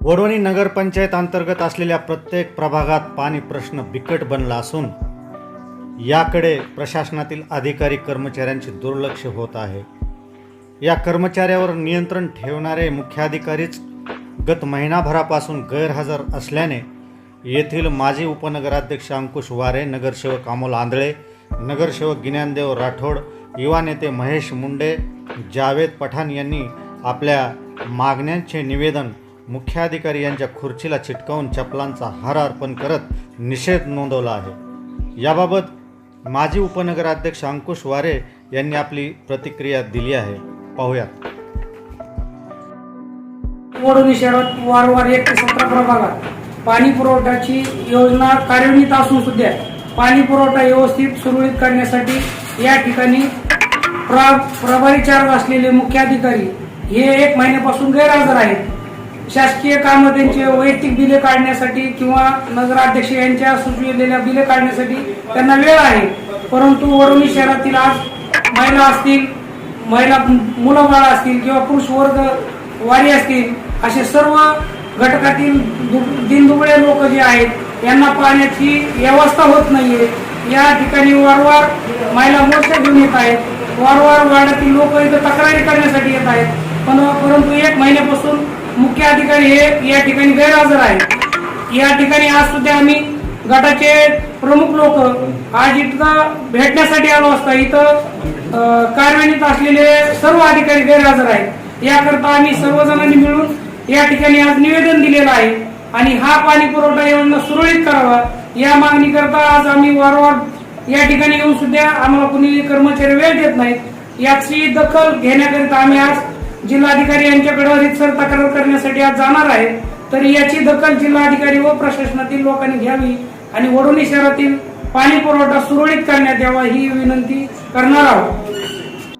वडवणी नगरपंचायत अंतर्गत असलेल्या प्रत्येक प्रभागात पाणी प्रश्न बिकट बनला असून याकडे प्रशासनातील अधिकारी कर्मचाऱ्यांचे दुर्लक्ष होत आहे. या कर्मचाऱ्यावर नियंत्रण ठेवणारे मुख्याधिकारीच गत महिनाभरापासून गैरहजर असल्याने येथील माजी उपनगराध्यक्ष अंकुश वारे नगरसेवक अमोल आंधळे नगरसेवक गिन्यानदेव राठोड युवा नेते महेश मुंडे जावेद पठाण यांनी आपल्या मागण्यांचे निवेदन मुख्याधिकारी यांच्या खुर्चीला चिटकावून चपलांचा हार अर्पण करत निषेध नोंदवला आहे. याबाबत माजी उपनगराध्यक्ष अंकुश वारे यांनी आपली प्रतिक्रिया दिली आहे. पाहूयात. वडोली शहरात वारंवार एक ते सतरा प्रभागात पाणी पुरवठ्याची योजना कार्यान्वित असून सुद्धा पाणी पुरवठा व्यवस्थित सुरळीत करण्यासाठी या ठिकाणी प्र प्रभारी चार्ज असलेले मुख्याधिकारी हे एक महिन्यापासून गैरहजर आहेत. शासकीय कामं त्यांचे वैयक्तिक बिले काढण्यासाठी किंवा नगराध्यक्ष यांच्या सुचविलेल्या बिले काढण्यासाठी त्यांना वेळ आहे. परंतु वडोली शहरातील आज महिला असतील महिला मुलं बाळ असतील किंवा पुरुष वर्ग वारी असतील असे सर्व घटकातील दु- दिनदुबळे लोक जे आहेत यांना पाण्याची व्यवस्था होत नाहीये. या ठिकाणी वारंवार महिला मोर्चा घेऊन येत आहेत. वारंवार वाड्यातील लोक इथं तक्रारी करण्यासाठी येत आहेत. पण परंतु एक महिन्यापासून मुख्य अधिकारी हे या ठिकाणी गैरहजर आहेत. या ठिकाणी आज सुद्धा आम्ही गटाचे प्रमुख लोक आज इथं भेटण्यासाठी आलो असता. इथं कार्यान्वित असलेले सर्व अधिकारी गैरहजर आहेत. याकरता आम्ही सर्वजणांनी मिळून या ठिकाणी आज निवेदन दिलेलं आहे आणि हा पाणी पुरवठा योजना सुरळीत करावा. या मागणी करता आज आम्ही वारंवार या ठिकाणी येऊन सुद्धा आम्हाला कुणी कर्मचारी वेळ देत नाहीत. याची दखल घेण्याकरिता आम्ही आज जिल्हाधिकारी यांच्याकडे रितसर तक्रार करण्यासाठी आज जाणार आहे तर याची दखल जिल्हाधिकारी व प्रशासनातील लोकांनी घ्यावी आणि वडोली शहरातील पाणी पुरवठा सुरळीत करण्यात यावा ही विनंती करणार आहोत.